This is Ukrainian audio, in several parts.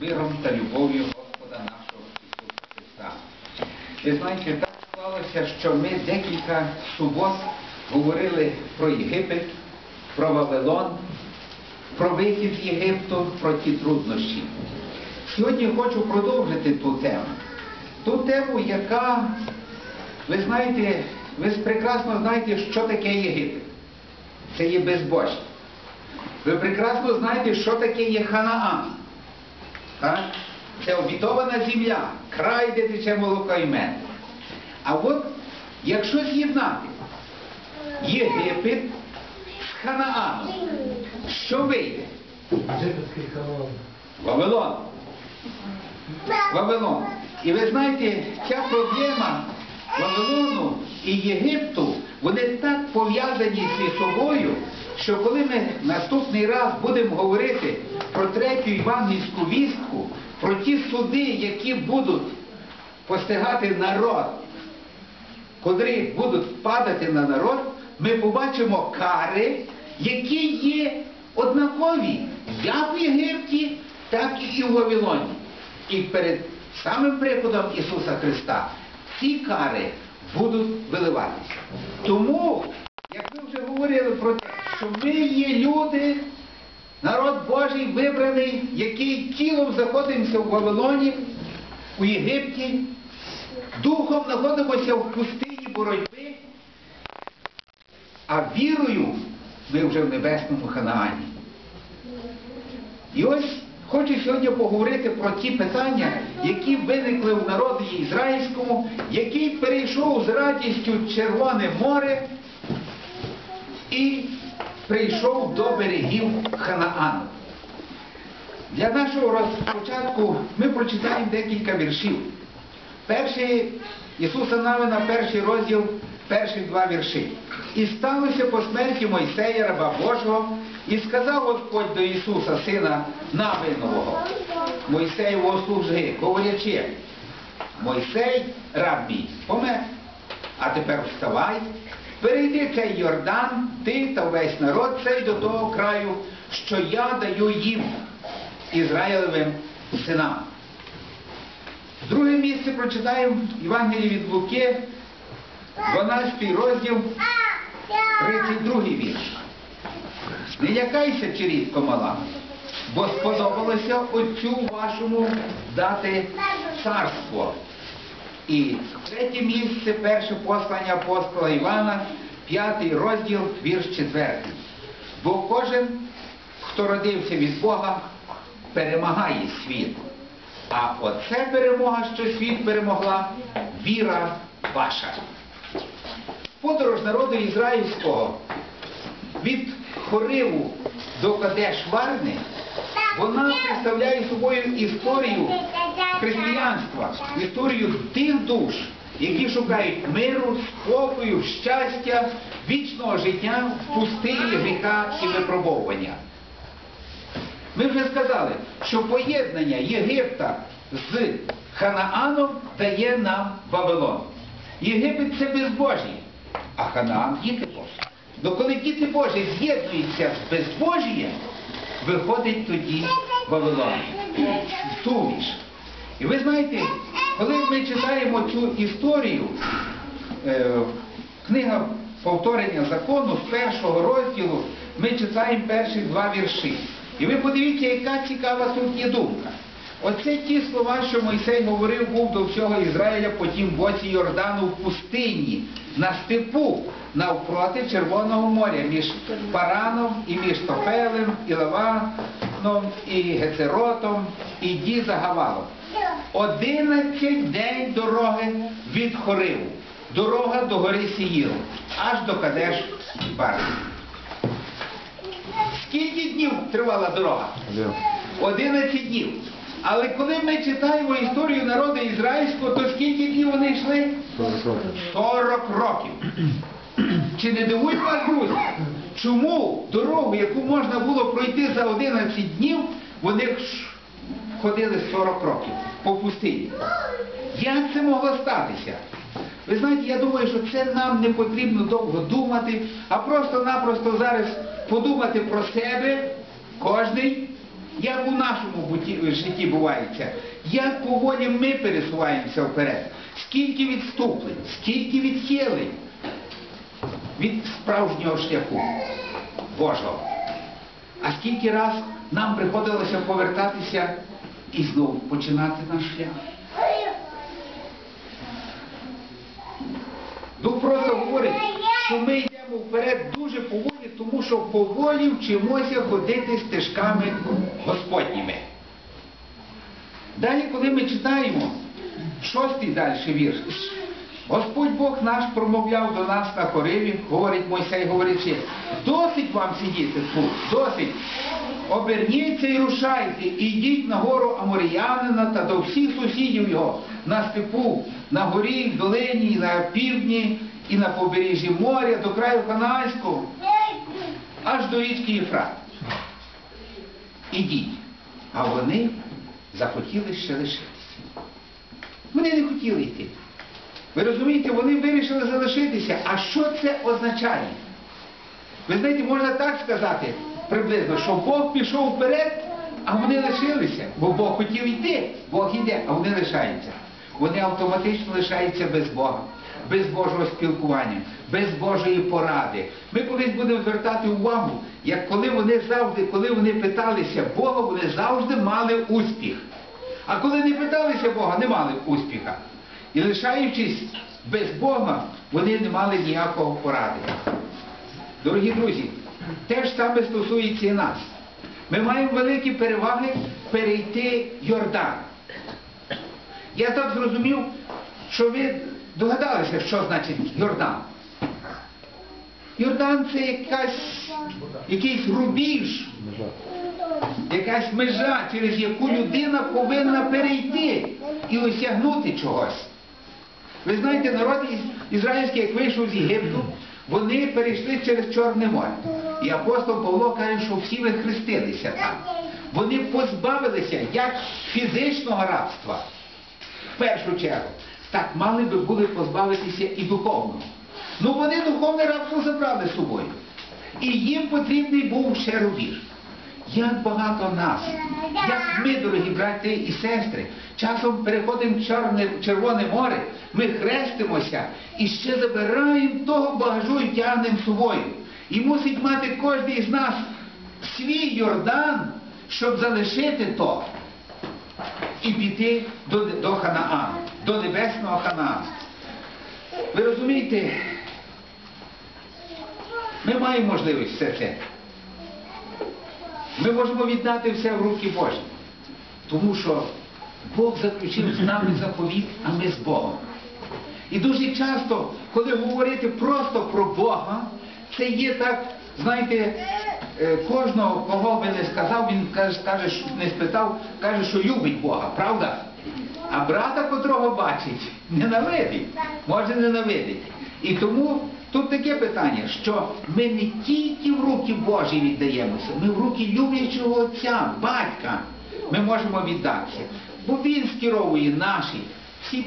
миром та любов'ю Господа нашого Ісуса Христа. Ви знаєте, так склалося, що ми декілька субот говорили про Єгипет, про Вавилон, про вихід з Єгипту, про ті труднощі. Сьогодні хочу продовжити ту тему. Ту тему, яка, ви знаєте, ви прекрасно знаєте, що таке Єгипет. Це є безбожність. Ви прекрасно знаєте, що таке є Ханаан. Так? Це обітована земля, край, де тече молоко і мед. А от якщо з'єднати Єгипет з Ханааном, що вийде? Вавилон. Вавилон. І ви знаєте, ця проблема Вавилону і Єгипту, вони так пов'язані зі собою, що коли ми наступний раз будемо говорити про третю євангельську вістку, про ті суди, які будуть постигати народ, котрі будуть падати на народ, ми побачимо кари, які є однакові як в Єгипті, так і в Вавилоні. І перед самим приходом Ісуса Христа ці кари будуть виливатися. Тому, як ми вже говорили про те, що ми є люди, народ Божий вибраний, який тілом знаходимося в Вавилоні, у Єгипті, духом знаходимося в пустині боротьби, а вірою ми вже в небесному Ханаані. І ось хочу сьогодні поговорити про ті питання, які виникли в народі ізраїльському, який перейшов з радістю Червоне море і прийшов до берегів Ханаану. Для нашого розпочатку ми прочитаємо декілька віршів. Перший Ісуса Навина, перший розділ, перші два вірші. І сталося по смерті Мойсея, раба Божого, і сказав Господь до Ісуса, сина Навинового, Мойсеєвого служги, говорячи, Мойсей, раб мій, помер. А тепер вставай, перейди цей Йордан, ти та весь народ цей до того краю, що я даю їм, Ізраїлевим синам. Друге місце прочитаємо Євангелії від Луки, 12 розділ, 32 вірш. Не лякайся, чирітко мала, бо сподобалося Отцю вашому дати царство. І третє місце, перше послання апостола Івана, п'ятий розділ, вірш четвертий. Бо кожен, хто родився від Бога, перемагає світ. А оце перемога, що світ перемогла, віра ваша. Подорож народу ізраїльського від Хориву до Кадеш-Варни, вона представляє собою історію християнства, історію тих душ, які шукають миру, спокою, щастя, вічного життя в пустині гріха і випробовування. Ми вже сказали, що поєднання Єгипта з Ханааном дає нам Вавилон. Єгипет це безбожі, а Ханаан діти Божі. Ну коли діти Божі з'єднуються з безбожієм, виходить тоді Вавилон. Суміш. І ви знаєте, коли ми читаємо цю історію, е, книга повторення закону з першого розділу, ми читаємо перші два вірші. І ви подивіться, яка цікава тут є думка. Оце ті слова, що Мойсей говорив, був до всього Ізраїля по тім боці Йордану в пустині, на степу, навпроти Червоного моря, між Параном і між Топелем і Лаваном, і Гецеротом, і Дізагавалом. 11 день дороги від Хориву. Дорога до гори Сіїл, аж до Кадеш Бари. Скільки днів тривала дорога? 11 днів. Але коли ми читаємо історію народу ізраїльського, то скільки днів вони йшли? 40 років. 40 років. Чи не дивують вас, друзі? Чому дорогу, яку можна було пройти за 11 днів, вони ходили 40 років по пустині? Як це могло статися? Ви знаєте, я думаю, що це нам не потрібно довго думати, а просто-напросто зараз подумати про себе, кожний, як у нашому житті бувається, як поволі ми пересуваємося вперед, скільки відступлень, скільки відхилень від справжнього шляху Божого. А скільки раз нам приходилося повертатися і знову починати наш шлях. Дух просто говорить, що ми йдемо вперед дуже поволі, тому що поволі вчимося ходити стежками Господніми. Далі, коли ми читаємо шостий далі вірш, Господь Бог наш промовляв до нас на хориві, говорить Мойсей, говорячи, досить вам сидіти тут, досить. Оберніться і рушайте, і йдіть на гору Аморіянина та до всіх сусідів його, на степу, на горі, в долині, на півдні, і на побережжі моря, до краю Ханаанського, аж до річки Єфрат. Ідіть. А вони захотіли ще лишитися. Вони не хотіли йти. Ви розумієте, вони вирішили залишитися. А що це означає? Ви знаєте, можна так сказати приблизно, що Бог пішов вперед, а вони лишилися. Бо Бог хотів йти, Бог йде, а вони лишаються. Вони автоматично лишаються без Бога, без Божого спілкування, без Божої поради. Ми колись будемо звертати увагу, як коли вони завжди, коли вони питалися Бога, вони завжди мали успіх. А коли не питалися Бога, не мали успіха. І лишаючись без Бога, вони не мали ніякого поради. Дорогі друзі, те ж саме стосується і нас. Ми маємо великі переваги перейти Йордан. Я так зрозумів, що ви догадалися, що значить Йордан. Йордан це якась, якийсь рубіж, якась межа, через яку людина повинна перейти і осягнути чогось. Ви знаєте, народ ізраїльський, як вийшов з Єгипту, вони перейшли через Чорне море. І апостол Павло каже, що всі ви хрестилися там. Вони позбавилися як фізичного рабства, в першу чергу, так мали би були позбавитися і духовного. Ну вони духовне рабство забрали з собою. І їм потрібний був ще рубіж. Як багато нас, як ми, дорогі брати і сестри, часом переходимо чорне, Червоне море, ми хрестимося і ще забираємо того багажу і тягнемо собою. І мусить мати кожен із нас свій Йордан, щоб залишити то і піти до, до Ханаану, до небесного Ханаану. Ви розумієте, ми маємо можливість все це. Ми можемо віддати все в руки Божі. Тому що Бог заключив з нами заповіт, а ми з Богом. І дуже часто, коли говорити просто про Бога, це є так, знаєте, е, кожного, кого би не сказав, він каже, не спитав, каже, що любить Бога, правда? А брата, котрого бачить, ненавидить, може ненавидить. І тому тут таке питання, що ми не тільки в руки Божі віддаємося, ми в руки люблячого Отця, батька ми можемо віддатися. Бо Він скеровує наші всі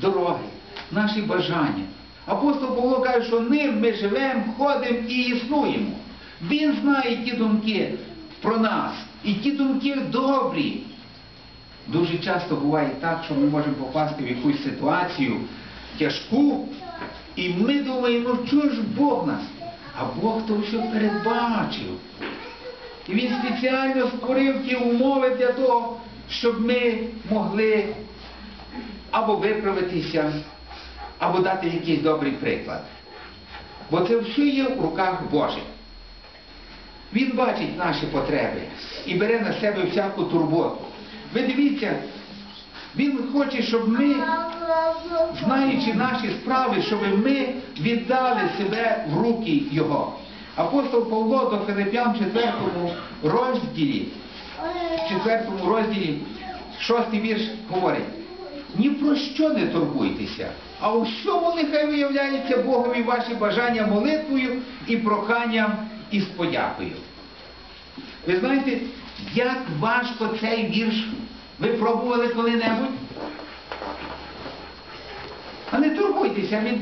дороги, наші бажання. Апостол Павло каже, що ним ми живемо, ходимо і існуємо. Він знає ті думки про нас, і ті думки добрі. Дуже часто буває так, що ми можемо попасти в якусь ситуацію тяжку, і ми думаємо, чого ж Бог нас? А Бог то все передбачив. І Він спеціально створив ті умови для того, щоб ми могли або виправитися, або дати якийсь добрий приклад. Бо це все є в руках Божих. Він бачить наші потреби і бере на себе всяку турботу. Ви дивіться, він хоче, щоб ми, знаючи наші справи, щоб ми віддали себе в руки Його. Апостол Павло до Филип'ян 4 розділі, в 4 розділі, 6 вірш говорить, ні про що не турбуйтеся, а у всьому нехай виявляється Богові ваші бажання молитвою і проханням і з подякою. Ви знаєте, як важко цей вірш ви пробували коли-небудь? А не турбуйтеся, він